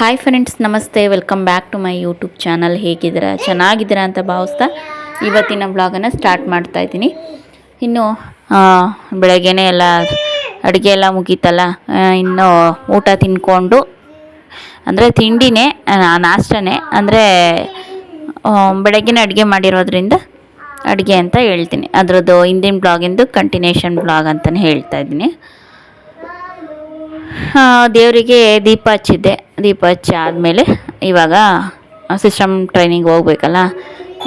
Hi friends ನಮಸ್ತೆ. Welcome back to my YouTube channel ಹೇಗಿದ್ದೀರಾ? ಚೆನ್ನಾಗಿದ್ದೀರಾ ಅಂತ ಭಾವಿಸ್ತಾ ಇವತ್ತಿನ ಬ್ಲಾಗನ್ನು ಸ್ಟಾರ್ಟ್ ಮಾಡ್ತಾ ಇದ್ದೀನಿ. ಇನ್ನು ಬೆಳಗ್ಗೆನೇ ಎಲ್ಲ ಅಡುಗೆ ಎಲ್ಲ ಮುಗೀತಲ್ಲ ಇನ್ನು ಊಟ ತಿನ್ಕೊಂಡು, ಅಂದರೆ ತಿಂಡಿನೇ ನಾಷ್ಟನೇ, ಅಂದರೆ ಬೆಳಗ್ಗೆನೇ ಅಡುಗೆ ಮಾಡಿರೋದ್ರಿಂದ ಅಡುಗೆ ಅಂತ ಹೇಳ್ತೀನಿ. ಅದರದ್ದು ಹಿಂದಿನ ಬ್ಲಾಗಿಂದು ಕಂಟಿನ್ಯೂಷನ್ ಬ್ಲಾಗ್ ಅಂತಲೇ ಹೇಳ್ತಾ ಇದ್ದೀನಿ. ದೇವರಿಗೆ ದೀಪ ಹಚ್ಚಿದ್ದೆ. ದೀಪ ಹಚ್ಚಿ ಆದಮೇಲೆ ಇವಾಗ ಸಿಸ್ಟಮ್ ಟ್ರೈನಿಂಗ್ ಹೋಗ್ಬೇಕಲ್ಲ,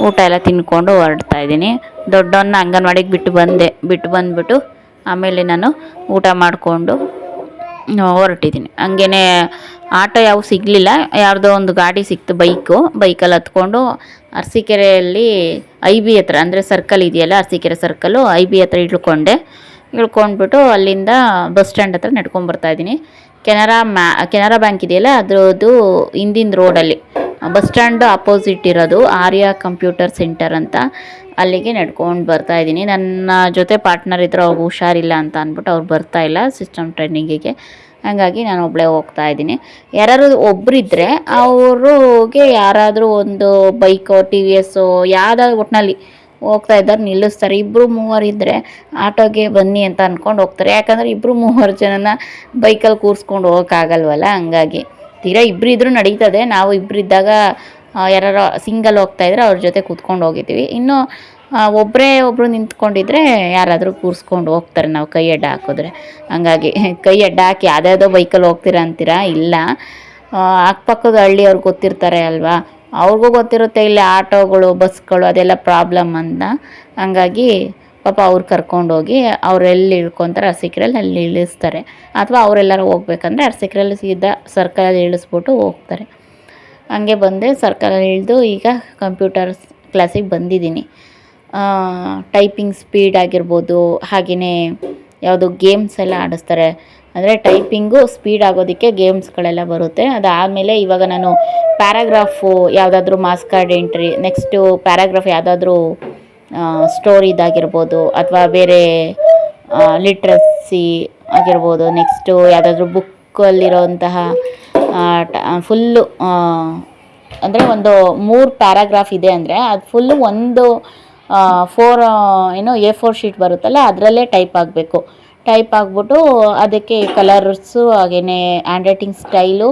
ಊಟ ಎಲ್ಲ ತಿನ್ಕೊಂಡು ಹೊರಡ್ತಾ ಇದ್ದೀನಿ. ದೊಡ್ಡವನ್ನ ಅಂಗನವಾಡಿಗೆ ಬಿಟ್ಟು ಬಂದೆ, ಬಿಟ್ಟು ಬಂದುಬಿಟ್ಟು ಆಮೇಲೆ ನಾನು ಊಟ ಮಾಡಿಕೊಂಡು ಹೊರಟಿದ್ದೀನಿ. ಹಂಗೇ ಆಟೋ ಯಾವ ಸಿಗಲಿಲ್ಲ, ಯಾರ್ದೋ ಒಂದು ಗಾಡಿ ಸಿಕ್ತು, ಬೈಕು, ಬೈಕಲ್ಲಿ ಹತ್ಕೊಂಡು ಅರಸೀಕೆರೆಯಲ್ಲಿ ಐ ಬಿ ಹತ್ರ, ಅಂದರೆ ಸರ್ಕಲ್ ಇದೆಯಲ್ಲ, ಅರಸೀಕೆರೆ ಸರ್ಕಲ್ಲು ಐ ಬಿ ಹತ್ರ ಇಳ್ಕೊಂಡೆ. ಇಳ್ಕೊಂಡ್ಬಿಟ್ಟು ಅಲ್ಲಿಂದ ಬಸ್ ಸ್ಟ್ಯಾಂಡ್ ಹತ್ರ ನಡ್ಕೊಂಡು ಬರ್ತಾ ಇದ್ದೀನಿ. ಕೆನರಾ ಮ್ಯಾ, ಕೆನರಾ ಬ್ಯಾಂಕ್ ಇದೆಯಲ್ಲ, ಅದರದ್ದು ಹಿಂದಿನ ರೋಡಲ್ಲಿ. ಬಸ್ ಸ್ಟ್ಯಾಂಡ್ ಅಪೋಸಿಟ್ ಇರೋದು, ಆರ್ಯ ಕಂಪ್ಯೂಟರ್ ಸೆಂಟರ್ ಅಂತ. ಅಲ್ಲಿಗೆ ನಡ್ಕೊಂಡು ಬರ್ತಾ ಇದ್ದೀನಿ. ನನ್ನ ಜೊತೆ ಪಾರ್ಟ್ನರ್ ಇದ್ದರೆ ಅವ್ರಿಗೆ ಹುಷಾರಿಲ್ಲ ಅಂತ ಅಂದ್ಬಿಟ್ಟು ಅವ್ರು ಬರ್ತಾ ಇಲ್ಲ ಸಿಸ್ಟಮ್ ಟ್ರೈನಿಂಗಿಗೆ. ಹಾಗಾಗಿ ನಾನು ಒಬ್ಬಳೇ ಹೋಗ್ತಾ ಇದ್ದೀನಿ. ಯಾರಾದ್ರು ಒಬ್ಬರಿದ್ದರೆ ಅವರಿಗೆ ಯಾರಾದರೂ ಒಂದು ಬೈಕೋ, ಟಿ ವಿ ಎಸ್ಸೋ, ಯಾವುದಾದ್ರು ಒಟ್ಟಿನಲ್ಲಿ ಹೋಗ್ತಾ ಇದ್ದಾರೆ, ನಿಲ್ಲಿಸ್ತಾರೆ. ಇಬ್ಬರು ಮೂವರು ಇದ್ದರೆ ಆಟೋಗೆ ಬನ್ನಿ ಅಂತ ಅಂದ್ಕೊಂಡು ಹೋಗ್ತಾರೆ. ಯಾಕಂದರೆ ಇಬ್ಬರು ಮೂವರು ಜನನ ಬೈಕಲ್ಲಿ ಕೂರಿಸ್ಕೊಂಡು ಹೋಗೋಕ್ಕಾಗಲ್ವಲ್ಲ? ಹಂಗಾಗಿ. ತೀರಾ ಇಬ್ಬರು ಇದ್ರೂ ನಡೀತದೆ. ನಾವು ಇಬ್ಬರು ಇದ್ದಾಗ ಯಾರು ಸಿಂಗಲ್ ಹೋಗ್ತಾ ಇದ್ರೆ ಅವ್ರ ಜೊತೆ ಕೂತ್ಕೊಂಡು ಹೋಗಿದ್ದೀವಿ. ಇನ್ನು ಒಬ್ಬರೇ ಒಬ್ಬರು ನಿಂತ್ಕೊಂಡಿದ್ರೆ ಯಾರಾದರೂ ಕೂರಿಸ್ಕೊಂಡು ಹೋಗ್ತಾರೆ ನಾವು ಕೈ ಅಡ್ಡ ಹಾಕಿದ್ರೆ. ಹಂಗಾಗಿ ಕೈ ಅಡ್ಡ ಹಾಕಿ ಯಾವುದ್ಯಾವುದೋ ಬೈಕಲ್ಲಿ ಹೋಗ್ತೀರಾ ಅಂತೀರಾ? ಇಲ್ಲ. ಅಕ್ಕಪಕ್ಕದ ಹಳ್ಳಿಯವ್ರು ಗೊತ್ತಿರ್ತಾರೆ ಅಲ್ವಾ? ಅವ್ರಿಗೂ ಗೊತ್ತಿರುತ್ತೆ ಇಲ್ಲಿ ಆಟೋಗಳು, ಬಸ್ಗಳು ಅದೆಲ್ಲ ಪ್ರಾಬ್ಲಮ್ ಅಂತ. ಹಂಗಾಗಿ ಪಾಪ ಅವ್ರು ಕರ್ಕೊಂಡೋಗಿ ಅವರೆಲ್ಲಿ ಇಳ್ಕೊತಾರೆ ಅರಸೀಕೆರೆಯಲ್ಲಿ ಅಲ್ಲಿ ಇಳಿಸ್ತಾರೆ. ಅಥವಾ ಅವರೆಲ್ಲರೂ ಹೋಗ್ಬೇಕಂದ್ರೆ ಅರಸೀಕೆರೆಯಲ್ಲಿ ಸೀದಾ ಸರ್ಕಲಲ್ಲಿ ಇಳಿಸ್ಬಿಟ್ಟು ಹೋಗ್ತಾರೆ. ಹಂಗೆ ಬಂದೆ, ಸರ್ಕಲಲ್ಲಿ ಇಳಿದು ಈಗ ಕಂಪ್ಯೂಟರ್ಸ್ ಕ್ಲಾಸಿಗೆ ಬಂದಿದ್ದೀನಿ. ಟೈಪಿಂಗ್ ಸ್ಪೀಡ್ ಆಗಿರ್ಬೋದು ಹಾಗೆಯೇ ಯಾವುದು ಗೇಮ್ಸ್ ಎಲ್ಲ ಆಡಿಸ್ತಾರೆ. ಅಂದರೆ ಟೈಪಿಂಗು ಸ್ಪೀಡ್ ಆಗೋದಕ್ಕೆ ಗೇಮ್ಸ್ಗಳೆಲ್ಲ ಬರುತ್ತೆ. ಅದಾದಮೇಲೆ ಇವಾಗ ನಾನು ಪ್ಯಾರಾಗ್ರಾಫು ಯಾವುದಾದ್ರೂ mass card entry next paragraph ಯಾವುದಾದ್ರೂ ಸ್ಟೋರಿದಾಗಿರ್ಬೋದು ಅಥವಾ ಬೇರೆ ಲಿಟ್ರಸಿ ಆಗಿರ್ಬೋದು ನೆಕ್ಸ್ಟು ಯಾವುದಾದ್ರೂ ಬುಕ್ಕಲ್ಲಿರೋಂತಹ ಫುಲ್ಲು ಅಂದರೆ ಒಂದು ಮೂರು ಪ್ಯಾರಾಗ್ರಾಫ್ ಇದೆ ಅಂದರೆ ಅದು ಫುಲ್ಲು ಒಂದು ಫೋರ್ ಏನು ಎ ಫೋರ್ ಶೀಟ್ ಬರುತ್ತಲ್ಲ, ಅದರಲ್ಲೇ ಟೈಪ್ ಆಗಬೇಕು. ಟೈಪ್ ಆಗಿಬಿಟ್ಟು ಅದಕ್ಕೆ ಕಲರ್ಸು ಹಾಗೆಯೇ ಹ್ಯಾಂಡ್ ರೈಟಿಂಗ್ ಸ್ಟೈಲು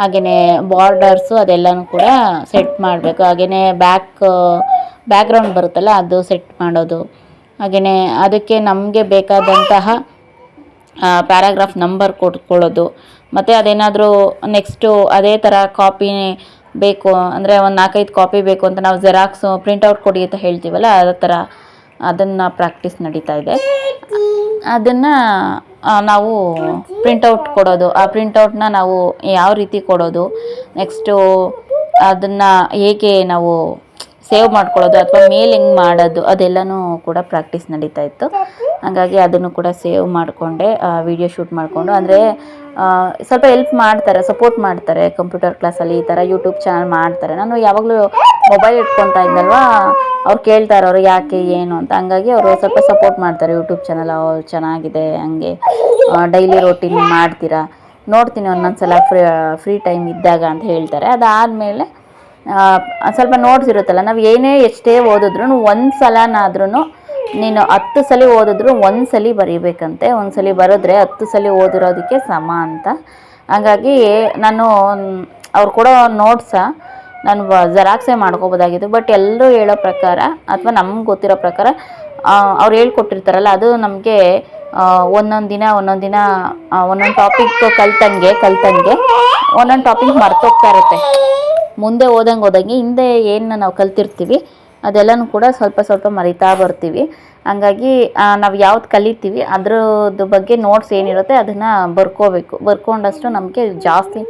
ಹಾಗೆಯೇ ಬಾರ್ಡರ್ಸು ಅದೆಲ್ಲನೂ ಕೂಡ ಸೆಟ್ ಮಾಡಬೇಕು. ಹಾಗೆಯೇ ಬ್ಯಾಕ್ ಬ್ಯಾಕ್ಗ್ರೌಂಡ್ ಬರುತ್ತಲ್ಲ ಅದು ಸೆಟ್ ಮಾಡೋದು. ಹಾಗೆಯೇ ಅದಕ್ಕೆ ನಮಗೆ ಬೇಕಾದಂತಹ ಪ್ಯಾರಾಗ್ರಾಫ್ ನಂಬರ್ ಕೊಟ್ಕೊಳ್ಳೋದು. ಮತ್ತು ಅದೇನಾದರೂ ನೆಕ್ಸ್ಟು ಅದೇ ಥರ ಕಾಪಿ ಬೇಕು, ಅಂದರೆ ಒಂದು ನಾಲ್ಕೈದು ಕಾಪಿ ಬೇಕು ಅಂತ ನಾವು ಜೆರಾಕ್ಸು ಪ್ರಿಂಟೌಟ್ ಕೊಡಿ ಅಂತ ಹೇಳ್ತೀವಲ್ಲ, ಅದೇ ಥರ ಅದನ್ನು ಪ್ರಾಕ್ಟೀಸ್ ನಡೀತಾ ಇದೆ. ಅದನ್ನು ನಾವು ಪ್ರಿಂಟೌಟ್ ಕೊಡೋದು. ಆ ಪ್ರಿಂಟೌಟ್ನ ನಾವು ಯಾವ ರೀತಿ ಕೊಡೋದು? ನೆಕ್ಸ್ಟು ಅದನ್ನು ಹೇಗೆ ನಾವು ಸೇವ್ ಮಾಡ್ಕೊಳ್ಳೋದು ಅಥವಾ ಮೇಲ್ ಹೆಂಗೆ ಮಾಡೋದು? ಅದೆಲ್ಲನೂ ಕೂಡ ಪ್ರಾಕ್ಟೀಸ್ ನಡೀತಾ ಇತ್ತು. ಹಾಗಾಗಿ ಅದನ್ನು ಕೂಡ ಸೇವ್ ಮಾಡಿಕೊಂಡೆ ವಿಡಿಯೋ ಶೂಟ್ ಮಾಡಿಕೊಂಡು. ಅಂದರೆ ಸ್ವಲ್ಪ ಹೆಲ್ಪ್ ಮಾಡ್ತಾರೆ ಸಪೋರ್ಟ್ ಮಾಡ್ತಾರೆ ಕಂಪ್ಯೂಟರ್ ಕ್ಲಾಸಲ್ಲಿ ಈ ಥರ ಯೂಟ್ಯೂಬ್ ಚಾನಲ್ ಮಾಡ್ತಾರೆ. ನಾನು ಯಾವಾಗಲೂ ಮೊಬೈಲ್ ಇಟ್ಕೊತಾ ಇದ್ದಲ್ವಾ, ಅವ್ರು ಕೇಳ್ತಾರೆ, ಅವರು ಯಾಕೆ, ಏನು ಅಂತ. ಹಂಗಾಗಿ ಅವರು ಸ್ವಲ್ಪ ಸಪೋರ್ಟ್ ಮಾಡ್ತಾರೆ ಯೂಟ್ಯೂಬ್ ಚಾನಲ್ ಅವ್ರು ಚೆನ್ನಾಗಿದೆ, ಹಂಗೆ ಡೈಲಿ ರೊಟೀನ್ ಮಾಡ್ತೀರಾ. ನೋಡ್ತೀನಿ ಒಂದೊಂದು ಸಲ ಫ್ರೀ ಫ್ರೀ ಟೈಮ್ ಇದ್ದಾಗ ಅಂತ ಹೇಳ್ತಾರೆ. ಅದಾದಮೇಲೆ ಸ್ವಲ್ಪ ನೋಟ್ಸ್ ಇರುತ್ತಲ್ಲ, ನಾವು ಏನೇ ಎಷ್ಟೇ ಓದಿದ್ರು ಒಂದು ಸಲನಾದ್ರೂ ನೀನು ಹತ್ತು ಸಲ ಓದಿದ್ರು ಒಂದು ಸಲ ಬರೀಬೇಕಂತೆ, ಒಂದು ಸಲ ಬರೆದ್ರೆ ಹತ್ತು ಸಲ ಓದಿರೋದಕ್ಕೆ ಸಮ ಅಂತ. ಹಾಗಾಗಿ ನಾನು, ಅವ್ರು ಕೊಡೋ ನೋಟ್ಸ ನಾನು ಜೆರಾಕ್ಸೇ ಮಾಡ್ಕೋಬೋದಾಗಿತ್ತು ಬಟ್ ಎಲ್ಲರೂ ಹೇಳೋ ಪ್ರಕಾರ ಅಥವಾ ನಮ್ಗೆ ಗೊತ್ತಿರೋ ಪ್ರಕಾರ ಅವ್ರು ಹೇಳ್ಕೊಟ್ಟಿರ್ತಾರಲ್ಲ, ಅದು ನಮಗೆ ಒಂದೊಂದು ದಿನ ಒಂದೊಂದು ದಿನ ಒಂದೊಂದು ಟಾಪಿಕ್ ಕಲ್ತಂಗೆ ಕಲ್ತಂಗೆ ಒಂದೊಂದು ಟಾಪಿಕ್ ಮರ್ತೋಗ್ತಾ ಇರುತ್ತೆ. ಮುಂದೆ ಓದಂಗೆ ಓದಂಗೆ ಹಿಂದೆ ಏನು ನಾವು ಕಲ್ತಿರ್ತೀವಿ ಅದೆಲ್ಲನೂ ಕೂಡ ಸ್ವಲ್ಪ ಸ್ವಲ್ಪ ಮರಿತಾ ಬರ್ತೀವಿ. ಹಂಗಾಗಿ ನಾವು ಯಾವ್ದು ಕಲಿತೀವಿ ಅದ್ರದ್ದು ಬಗ್ಗೆ ನೋಟ್ಸ್ ಏನಿರುತ್ತೆ ಅದನ್ನು ಬರ್ಕೋಬೇಕು. ಬರ್ಕೊಂಡಷ್ಟು ನಮಗೆ ಜಾಸ್ತಿ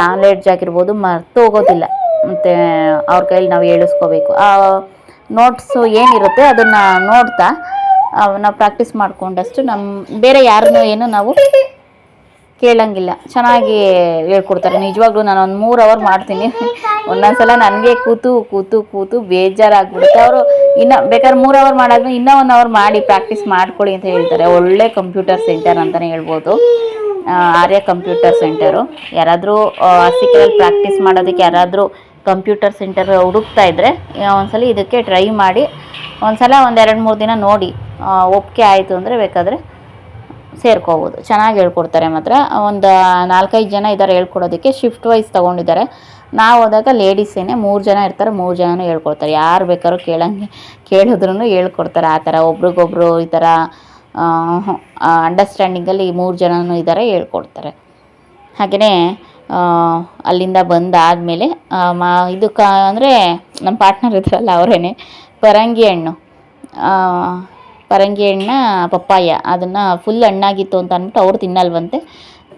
ನಾಲೆಡ್ಜ್ ಆಗಿರ್ಬೋದು, ಮರ್ತು ಹೋಗೋದಿಲ್ಲ. ಮತ್ತು ಅವ್ರ ಕೈಲಿ ನಾವು ಹೇಳಿಸ್ಕೋಬೇಕು ಆ ನೋಟ್ಸು ಏನಿರುತ್ತೆ ಅದನ್ನು ನೋಡ್ತಾ ನಾವು ಪ್ರಾಕ್ಟೀಸ್ ಮಾಡಿಕೊಂಡಷ್ಟು ನಮ್ಮ ಬೇರೆ ಯಾರನ್ನೂ ಏನು ನಾವು ಕೇಳಂಗಿಲ್ಲ. ಚೆನ್ನಾಗಿ ಹೇಳ್ಕೊಡ್ತಾರೆ. ನಿಜವಾಗ್ಲೂ ನಾನು ಒಂದು ಮೂರು ಅವರ್ ಮಾಡ್ತೀನಿ. ಒಂದೊಂದ್ಸಲ ನನಗೆ ಕೂತು ಕೂತು ಕೂತು ಬೇಜಾರಾಗ್ಬಿಡುತ್ತೆ. ಅವರು ಇನ್ನ ಬೇಕಾದ್ರೆ ಮೂರು ಅವರ್ ಮಾಡಾದ್ರೆ ಇನ್ನೂ ಒಂದು ಅವರ್ ಮಾಡಿ ಪ್ರಾಕ್ಟೀಸ್ ಮಾಡ್ಕೊಳ್ಳಿ ಅಂತ ಹೇಳ್ತಾರೆ. ಒಳ್ಳೆ ಕಂಪ್ಯೂಟರ್ ಸೆಂಟರ್ ಅಂತಲೇ ಹೇಳ್ಬೋದು. ಆರ್ಯ ಕಂಪ್ಯೂಟರ್ ಸೆಂಟರು ಯಾರಾದರೂ ಆರ್ಸಿಕಲ್ ಪ್ರಾಕ್ಟೀಸ್ ಮಾಡೋದಕ್ಕೆ ಯಾರಾದರೂ ಕಂಪ್ಯೂಟರ್ ಸೆಂಟರ್ ಹುಡುಕ್ತಾ ಇದ್ದರೆ ಒಂದ್ಸಲ ಇದಕ್ಕೆ ಟ್ರೈ ಮಾಡಿ, ಒಂದ್ಸಲ ಒಂದು ಎರಡು ಮೂರು ದಿನ ನೋಡಿ. ಒಪ್ಪಿಗೆ ಆಯಿತು ಅಂದರೆ ಬೇಕಾದರೆ ಸೇರ್ಕೋಬೋದು. ಚೆನ್ನಾಗಿ ಹೇಳ್ಕೊಡ್ತಾರೆ ಮಾತ್ರ. ಒಂದು ನಾಲ್ಕೈದು ಜನ ಇದ್ದಾರೆ ಹೇಳ್ಕೊಡೋದಕ್ಕೆ ಶಿಫ್ಟ್ ವೈಸ್ ತೊಗೊಂಡಿದ್ದಾರೆ. ನಾವು ಹೋದಾಗ ಲೇಡೀಸೇನೆ ಮೂರು ಜನ ಇರ್ತಾರೆ, ಮೂರು ಜನನೂ ಹೇಳ್ಕೊಡ್ತಾರೆ. ಯಾರು ಬೇಕಾದ್ರೂ ಕೇಳಂಗೆ ಕೇಳಿದ್ರೂ ಹೇಳ್ಕೊಡ್ತಾರೆ ಆ ಥರ. ಒಬ್ರಿಗೊಬ್ರು ಈ ಥರ ಅಂಡರ್ಸ್ಟ್ಯಾಂಡಿಂಗಲ್ಲಿ ಮೂರು ಜನನೂ ಇದ್ದಾರೆ ಹೇಳ್ಕೊಡ್ತಾರೆ. ಹಾಗೆಯೇ ಅಲ್ಲಿಂದ ಬಂದಾದಮೇಲೆ ಮಾ ಇದು ಕ ಅಂದರೆ ನಮ್ಮ ಪಾರ್ಟ್ನರ್ ಇದ್ರಲ್ಲ ಅವರೇನೆ, ಪರಂಗಿ ಹಣ್ಣು. ಪರಂಗಿ ಹಣ್ಣ, ಪಪ್ಪಾಯ ಅದನ್ನು ಫುಲ್ ಹಣ್ಣಾಗಿತ್ತು ಅಂತ ಅಂದ್ಬಿಟ್ಟು ಅವ್ರು ತಿನ್ನಲ್ವಂತೆ.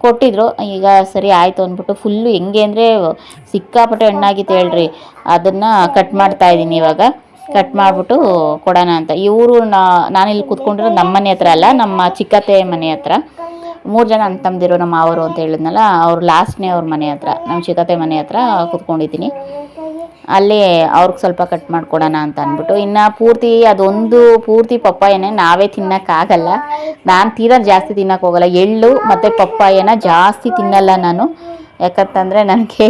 ಕೊಟ್ಟಿದ್ರು. ಈಗ ಸರಿ ಆಯಿತು ಅಂದ್ಬಿಟ್ಟು ಫುಲ್ಲು ಹೆಂಗೆ ಅಂದರೆ ಸಿಕ್ಕಾಪಟ್ಟೆ ಹಣ್ಣಾಗಿತ್ತು ಹೇಳ್ರಿ. ಅದನ್ನು ಕಟ್ ಮಾಡ್ತಾ ಇದ್ದೀನಿ ಇವಾಗ. ಕಟ್ ಮಾಡಿಬಿಟ್ಟು ಕೊಡೋಣ ಅಂತ. ಇವರು ನಾನಿಲ್ಲಿ ಕೂತ್ಕೊಂಡಿರೋ ನಮ್ಮ ಮನೆ ಹತ್ರ ಅಲ್ಲ, ನಮ್ಮ ಚಿಕ್ಕತ್ತೆ ಮನೆ ಹತ್ರ. ಮೂರು ಜನ ಅಣ್ಣ ತಮ್ಮದಿರೋ ನಮ್ಮ ಅವರು ಅಂತ ಹೇಳಿದ್ನಲ್ಲ, ಅವ್ರು ಲಾಸ್ಟ್ನೇ ಅವ್ರ ಮನೆ ಹತ್ರ, ನಮ್ಮ ಚಿಕ್ಕತ್ತೆ ಮನೆ ಹತ್ರ ಕೂತ್ಕೊಂಡಿದ್ದೀನಿ. ಅಲ್ಲಿ ಅವ್ರಿಗೆ ಸ್ವಲ್ಪ ಕಟ್ ಮಾಡ್ಕೊಡೋಣ ಅಂತ ಅಂದ್ಬಿಟ್ಟು. ಇನ್ನು ಪೂರ್ತಿ ಅದೊಂದು ಪೂರ್ತಿ ಪಪ್ಪಾಯನೇ ನಾವೇ ತಿನ್ನೋಕ್ಕಾಗಲ್ಲ. ನಾನು ತೀರಾ ಜಾಸ್ತಿ ತಿನ್ನಕ್ಕೆ ಹೋಗಲ್ಲ. ಎಳ್ಳು ಮತ್ತು ಪಪ್ಪಾಯನ ಜಾಸ್ತಿ ತಿನ್ನಲ್ಲ ನಾನು. ಯಾಕಂತಂದರೆ ನನಗೆ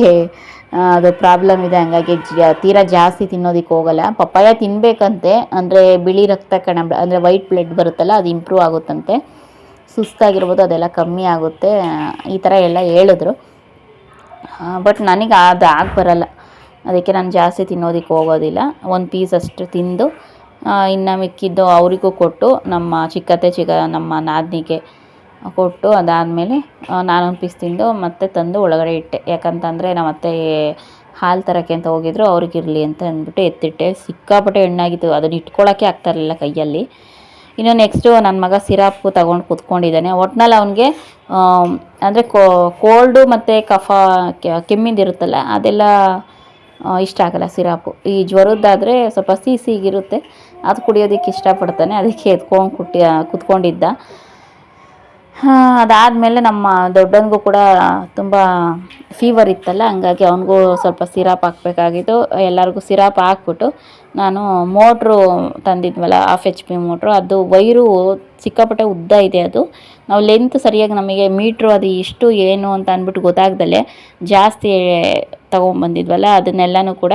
ಅದು ಪ್ರಾಬ್ಲಮ್ ಇದೆ ಹಂಗಾಗಿ ತೀರಾ ಜಾಸ್ತಿ ತಿನ್ನೋದಕ್ಕೆ ಹೋಗಲ್ಲ. ಪಪ್ಪಾಯ ತಿನ್ನಬೇಕಂತೆ ಅಂದರೆ ಬಿಳಿ ರಕ್ತ ಕಣ, ಅಂದರೆ ವೈಟ್ ಬ್ಲಡ್ ಬರುತ್ತಲ್ಲ, ಅದು ಇಂಪ್ರೂವ್ ಆಗುತ್ತಂತೆ. ಸುಸ್ತಾಗಿರ್ಬೋದು, ಅದೆಲ್ಲ ಕಮ್ಮಿ ಆಗುತ್ತೆ. ಈ ಥರ ಎಲ್ಲ ಹೇಳಿದ್ರು. ಬಟ್ ನನಗೆ ಅದು ಆಗಿ ಬರಲ್ಲ. ಅದಕ್ಕೆ ನಾನು ಜಾಸ್ತಿ ತಿನ್ನೋದಕ್ಕೆ ಹೋಗೋದಿಲ್ಲ. ಒಂದು ಪೀಸ್ ಅಷ್ಟು ತಿಂದು ಇನ್ನು ಮಿಕ್ಕಿದ್ದು ಅವರಿಗೂ ಕೊಟ್ಟು, ನಮ್ಮ ಚಿಕ್ಕತ್ತೆ ಚಿಕ್ಕ ನಮ್ಮ ನಾದಿನಿಗೆ ಕೊಟ್ಟು ಅದಾದಮೇಲೆ ನಾನೊಂದು ಪೀಸ್ ತಿಂದು ಮತ್ತೆ ತಂದು ಒಳಗಡೆ ಇಟ್ಟೆ. ಯಾಕಂತಂದರೆ ನಮ್ಮ ಅತ್ತೆ ಹಾಲು ತರೋಕ್ಕೆ ಅಂತ ಹೋಗಿದ್ರು ಅವ್ರಿಗಿರಲಿ ಅಂತ ಅಂದ್ಬಿಟ್ಟು ಎತ್ತಿಟ್ಟೆ. ಸಿಕ್ಕಾಪಟ್ಟೆ ಎಣ್ಣಾಗಿತ್ತು. ಅದನ್ನ ಇಟ್ಕೊಳ್ಳೋಕ್ಕೆ ಆಗ್ತಾ ಇರಲಿಲ್ಲ ಕೈಯಲ್ಲಿ. ಇನ್ನು ನೆಕ್ಸ್ಟು ನನ್ನ ಮಗ ಸಿರಾಪ್ ತಗೊಂಡು ಕೂತ್ಕೊಂಡಿದ್ದಾನೆ. ಒಟ್ನಲ್ಲಿ ಅವನಿಗೆ ಅಂದರೆ ಕೋಲ್ಡು ಮತ್ತು ಕಫ ಕೆಮ್ಮಿಂದಿರುತ್ತಲ್ಲ, ಅದೆಲ್ಲ ಇಷ್ಟ ಆಗಲ್ಲ ಸಿರಾಪು. ಈ ಜ್ವರದ್ದಾದರೆ ಸ್ವಲ್ಪ ಸಿಹಿ ಸಿಹಿಗಿರುತ್ತೆ ಅದು ಕುಡಿಯೋದಕ್ಕೆ ಇಷ್ಟಪಡ್ತಾನೆ. ಅದಕ್ಕೆ ಎತ್ಕೊಂಡು ಕುಟ್ಟಿ, ಕುತ್ಕೊಂಡಿದ್ದ. ಅದಾದಮೇಲೆ ನಮ್ಮ ದೊಡ್ಡವನಿಗೂ ಕೂಡ ತುಂಬ ಫೀವರ್ ಇತ್ತಲ್ಲ, ಹಂಗಾಗಿ ಅವನಿಗೂ ಸ್ವಲ್ಪ ಸಿರಾಪ್ ಹಾಕಬೇಕಾಗಿತ್ತು. ಎಲ್ಲರಿಗೂ ಸಿರಾಪ್ ಹಾಕ್ಬಿಟ್ಟು ನಾನು ಮೋಟ್ರು ತಂದಿದ್ವಲ್ಲ ಹಾಫ್ ಎಚ್ ಪಿ ಮೋಟ್ರು ಅದು ವೈರು ಸಿಕ್ಕಾಪಟ್ಟೆ ಉದ್ದ ಇದೆ ಅದು. ನಾವು ಲೆಂತ್ ಸರಿಯಾಗಿ ನಮಗೆ ಮೀಟ್ರು ಅದು ಇಷ್ಟು ಏನು ಅಂತ ಅಂದ್ಬಿಟ್ಟು ಗೊತ್ತಾಗ್ದಲೆ ಜಾಸ್ತಿ ತೊಗೊಂಬಂದಿದ್ವಲ್ಲ ಅದನ್ನೆಲ್ಲನೂ ಕೂಡ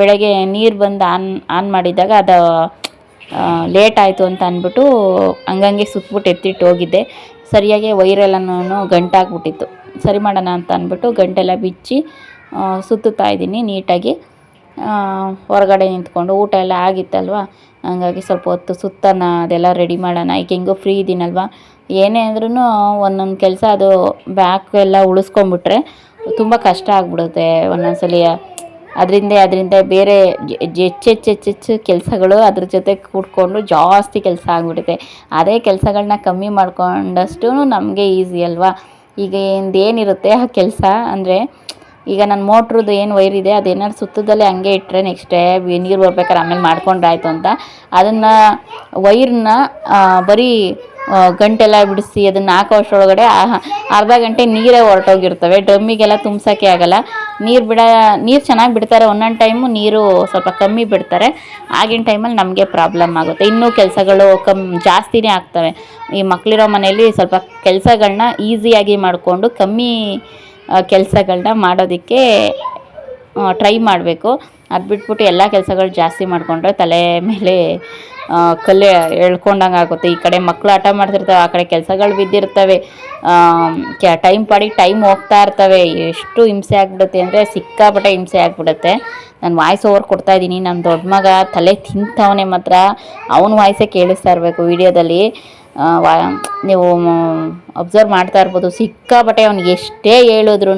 ಬೆಳಗ್ಗೆ ನೀರು ಬಂದು ಆನ್ ಆನ್ ಮಾಡಿದಾಗ ಅದು ಲೇಟ್ ಆಯಿತು ಅಂತ ಅಂದ್ಬಿಟ್ಟು ಹಂಗಂಗೆ ಸುತ್ಬಿಟ್ಟು ಎತ್ತಿಟ್ಟು ಹೋಗಿದ್ದೆ. ಸರಿಯಾಗಿ ವೈರೆಲ್ಲನೂ ಗಂಟಾಗ್ಬಿಟ್ಟಿತ್ತು. ಸರಿ ಮಾಡೋಣ ಅಂತ ಅಂದ್ಬಿಟ್ಟು ಗಂಟೆಲ್ಲ ಬಿಚ್ಚಿ ಸುತ್ತುತ್ತಾ ಇದ್ದೀನಿ ನೀಟಾಗಿ. ಹೊರಗಡೆ ನಿಂತ್ಕೊಂಡು ಊಟ ಎಲ್ಲ ಆಗಿತ್ತಲ್ವ? ಹಂಗಾಗಿ ಸ್ವಲ್ಪ ಹೊತ್ತು ಸುತ್ತನ ಅದೆಲ್ಲ ರೆಡಿ ಮಾಡೋಣ. ಈಗ ಹೆಂಗೋ ಫ್ರೀ ಇದ್ದೀನಲ್ವ ಏನೇ ಅಂದ್ರೂ ಒಂದೊಂದು ಕೆಲಸ ಅದು ಬ್ಯಾಕ್ ಎಲ್ಲ ಉಳಿಸ್ಕೊಂಬಿಟ್ರೆ ತುಂಬ ಕಷ್ಟ ಆಗ್ಬಿಡುತ್ತೆ ಒಂದೊಂದ್ಸಲಿ ಅದರಿಂದ ಅದರಿಂದ ಬೇರೆ ಹೆಚ್ಚೆಚ್ಚೆಚ್ಚೆಚ್ಚು ಕೆಲಸಗಳು ಅದ್ರ ಜೊತೆ ಕೂಡ್ಕೊಂಡು ಜಾಸ್ತಿ ಕೆಲಸ ಆಗ್ಬಿಡುತ್ತೆ. ಅದೇ ಕೆಲಸಗಳನ್ನ ಕಮ್ಮಿ ಮಾಡ್ಕೊಂಡಷ್ಟು ನಮಗೆ ಈಸಿ ಅಲ್ವಾ? ಈಗ ಏನಿರುತ್ತೆ ಆ ಕೆಲಸ ಅಂದರೆ ಈಗ ನನ್ನ ಮೋಟ್ರದ್ದು ಏನು ವೈರ್ ಇದೆ ಅದೇನಾದ್ರು ಸುತ್ತದಲ್ಲೇ ಹಂಗೆ ಇಟ್ಟರೆ ನೆಕ್ಸ್ಟ್ ನೀರು ಬರ್ಬೇಕಾದ್ರೆ ಆಮೇಲೆ ಮಾಡ್ಕೊಂಡ್ರಾಯ್ತು ಅಂತ. ಅದನ್ನು ವೈರ್ನ ಬರೀ ಗಂಟೆಲ್ಲ ಬಿಡಿಸಿ ಅದನ್ನು ಹಾಕೋ ಅಷ್ಟರೊಳಗಡೆ ಅರ್ಧ ಗಂಟೆ ನೀರೇ ಹೊರಟೋಗಿರ್ತವೆ. ಡ್ರಮ್ಮಿಗೆಲ್ಲ ತುಂಬ್ಸೋಕ್ಕೆ ಆಗಲ್ಲ. ನೀರು ಬಿಡ, ನೀರು ಚೆನ್ನಾಗಿ ಬಿಡ್ತಾರೆ. ಒಂದೊಂದು ಟೈಮು ನೀರು ಸ್ವಲ್ಪ ಕಮ್ಮಿ ಬಿಡ್ತಾರೆ. ಆಗಿನ ಟೈಮಲ್ಲಿ ನಮಗೆ ಪ್ರಾಬ್ಲಮ್ ಆಗುತ್ತೆ. ಇನ್ನೂ ಕೆಲಸಗಳು ಕಮ್, ಜಾಸ್ತಿನೇ ಆಗ್ತವೆ. ಈ ಮಕ್ಕಳಿರೋ ಮನೆಯಲ್ಲಿ ಸ್ವಲ್ಪ ಕೆಲಸಗಳನ್ನ ಈಸಿಯಾಗಿ ಮಾಡಿಕೊಂಡು ಕಮ್ಮಿ ಕೆಲಸಗಳನ್ನ ಮಾಡೋದಕ್ಕೆ ಟ್ರೈ ಮಾಡಬೇಕು. ಅದು ಬಿಟ್ಬಿಟ್ಟು ಎಲ್ಲ ಕೆಲಸಗಳು ಜಾಸ್ತಿ ಮಾಡಿಕೊಂಡ್ರೆ ತಲೆ ಮೇಲೆ ಕಲೆ ಕಲ್ಲೆ ಎಳ್ಕೊಂಡಂಗೆ ಆಗುತ್ತೆ. ಈ ಕಡೆ ಮಕ್ಕಳು ಆಟ ಮಾಡ್ತಿರ್ತವೆ, ಆ ಕಡೆ ಕೆಲಸಗಳು ಬಿದ್ದಿರ್ತವೆ. ಟೈಮ್ ಪಾಡಿಗೆ ಟೈಮ್ ಹೋಗ್ತಾ ಇರ್ತವೆ. ಎಷ್ಟು ಹಿಂಸೆ ಆಗ್ಬಿಡುತ್ತೆ ಅಂದರೆ ಸಿಕ್ಕಾಪಟ್ಟೆ ಹಿಂಸೆ ಆಗ್ಬಿಡುತ್ತೆ. ನಾನು ವಾಯ್ಸ್ ಓವರ್ ಕೊಡ್ತಾ ಇದ್ದೀನಿ. ನನ್ನ ದೊಡ್ಡ ಮಗ ತಲೆ ತಿಂತವನೇ ಮಾತ್ರ. ಅವನ ವಾಯ್ಸೇ ಕೇಳಿಸ್ತಾ ಇರಬೇಕು. ವಿಡಿಯೋದಲ್ಲಿ ವಾ ನೀವು ಅಬ್ಸರ್ವ್ ಮಾಡ್ತಾ ಇರ್ಬೋದು. ಸಿಕ್ಕಾಪಟ್ಟೆ ಅವ್ನಿಗೆ ಎಷ್ಟೇ ಹೇಳಿದ್ರು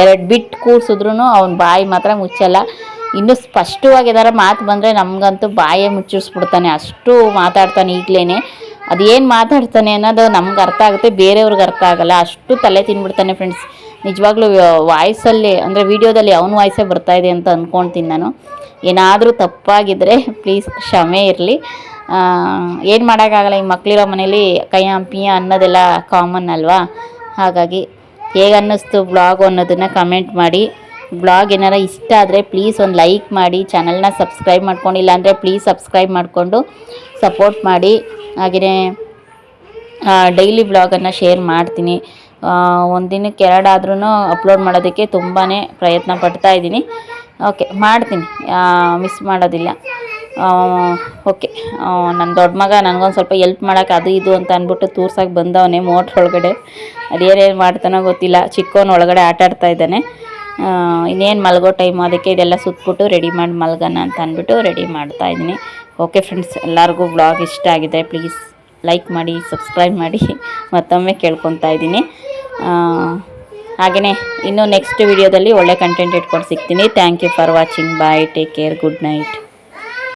ಎರಡು ಬಿಟ್ಟು ಕೂರಿಸಿದ್ರು ಅವ್ನ ಬಾಯಿ ಮಾತ್ರ ಮುಚ್ಚಲ್ಲ. ಇನ್ನೂ ಸ್ಪಷ್ಟವಾಗಿ ಏನಾರ ಮಾತು ಬಂದರೆ ನಮಗಂತೂ ಬಾಯೇ ಮುಚ್ಚಿಸ್ಬಿಡ್ತಾನೆ. ಅಷ್ಟು ಮಾತಾಡ್ತಾನೆ ಈಗಲೇ ಅದೇನು ಮಾತಾಡ್ತಾನೆ ಅನ್ನೋದು ನಮ್ಗೆ ಅರ್ಥ ಆಗುತ್ತೆ. ಬೇರೆಯವ್ರಿಗೆ ಅರ್ಥ ಆಗಲ್ಲ. ಅಷ್ಟು ತಲೆ ತಿನ್ಬಿಡ್ತಾನೆ ಫ್ರೆಂಡ್ಸ್ ನಿಜವಾಗ್ಲೂ ವಾಯ್ಸಲ್ಲಿ, ಅಂದರೆ ವೀಡಿಯೋದಲ್ಲಿ ಅವನ ವಾಯ್ಸೇ ಬರ್ತಾಯಿದೆ ಅಂತ ಅಂದ್ಕೊಳ್ತೀನಿ ನಾನು. ಏನಾದರೂ ತಪ್ಪಾಗಿದ್ದರೆ ಪ್ಲೀಸ್ ಕ್ಷಮೆ ಇರಲಿ. ಏನು ಮಾಡೋಕ್ಕಾಗಲ್ಲ ಈ ಮಕ್ಕಳಿರೋ ಮನೇಲಿ ಕೈಯಂಪಿಯ ಅನ್ನೋದೆಲ್ಲ ಕಾಮನ್ ಅಲ್ವಾ? ಹಾಗಾಗಿ ಹೇಗೆ ಅನ್ನಿಸ್ತು ಬ್ಲಾಗು ಅನ್ನೋದನ್ನು ಕಮೆಂಟ್ ಮಾಡಿ. ಬ್ಲಾಗ್ ಏನಾರ ಇಷ್ಟ ಆದರೆ ಪ್ಲೀಸ್ ಒಂದು ಲೈಕ್ ಮಾಡಿ ಚಾನಲ್ನ ಸಬ್ಸ್ಕ್ರೈಬ್ ಮಾಡ್ಕೊಂಡು, ಇಲ್ಲಾಂದರೆ ಪ್ಲೀಸ್ ಸಬ್ಸ್ಕ್ರೈಬ್ ಮಾಡಿಕೊಂಡು ಸಪೋರ್ಟ್ ಮಾಡಿ. ಹಾಗೆಯೇ ಡೈಲಿ ಬ್ಲಾಗನ್ನು ಶೇರ್ ಮಾಡ್ತೀನಿ. ಒಂದು ದಿನಕ್ಕೆ ಎರಡಾದ್ರೂ ಅಪ್ಲೋಡ್ ಮಾಡೋದಕ್ಕೆ ತುಂಬಾ ಪ್ರಯತ್ನ ಪಡ್ತಾ ಇದ್ದೀನಿ. ಓಕೆ ಮಾಡ್ತೀನಿ. ಮಿಸ್ ಮಾಡೋದಿಲ್ಲ. ಓಕೆ. ನನ್ನ ದೊಡ್ಡ ಮಗ ನನಗೊಂದು ಸ್ವಲ್ಪ ಎಲ್ಪ್ ಮಾಡೋಕೆ ಅದು ಇದು ಅಂತ ಅಂದ್ಬಿಟ್ಟು ತೂರ್ಸಕ್ಕೆ ಬಂದವನೇ ಮೋಟ್ರ್ ಒಳಗಡೆ. ಅದೇನೇನು ಮಾಡ್ತಾನೋ ಗೊತ್ತಿಲ್ಲ. ಚಿಕ್ಕವನು ಒಳಗಡೆ ಆಟ ಆಡ್ತಾ ಇದ್ದಾನೆ. ಇನ್ನೇನು ಮಲಗೋ ಟೈಮು ಅದಕ್ಕೆ ಇದೆಲ್ಲ ಸುತ್ತಬಿಟ್ಟು ರೆಡಿ ಮಾಡಿ ಮಲಗೋಣ ಅಂತ ಅಂದ್ಬಿಟ್ಟು ರೆಡಿ ಮಾಡ್ತಾ ಇದ್ದೀನಿ. ಓಕೆ ಫ್ರೆಂಡ್ಸ್ ಎಲ್ಲರಿಗೂ ಬ್ಲಾಗ್ ಇಷ್ಟ ಆಗಿದೆ ಪ್ಲೀಸ್ ಲೈಕ್ ಮಾಡಿ ಸಬ್ಸ್ಕ್ರೈಬ್ ಮಾಡಿ. ಮತ್ತೊಮ್ಮೆ ಕೇಳ್ಕೊತಾ ಇದ್ದೀನಿ. ಹಾಗೆಯೇ ಇನ್ನು ನೆಕ್ಸ್ಟ್ ವಿಡಿಯೋದಲ್ಲಿ ಒಳ್ಳೆ ಕಂಟೆಂಟ್ ಇಟ್ಕೊಂಡು ಸಿಗ್ತೀನಿ. Thank you for watching bye take care good night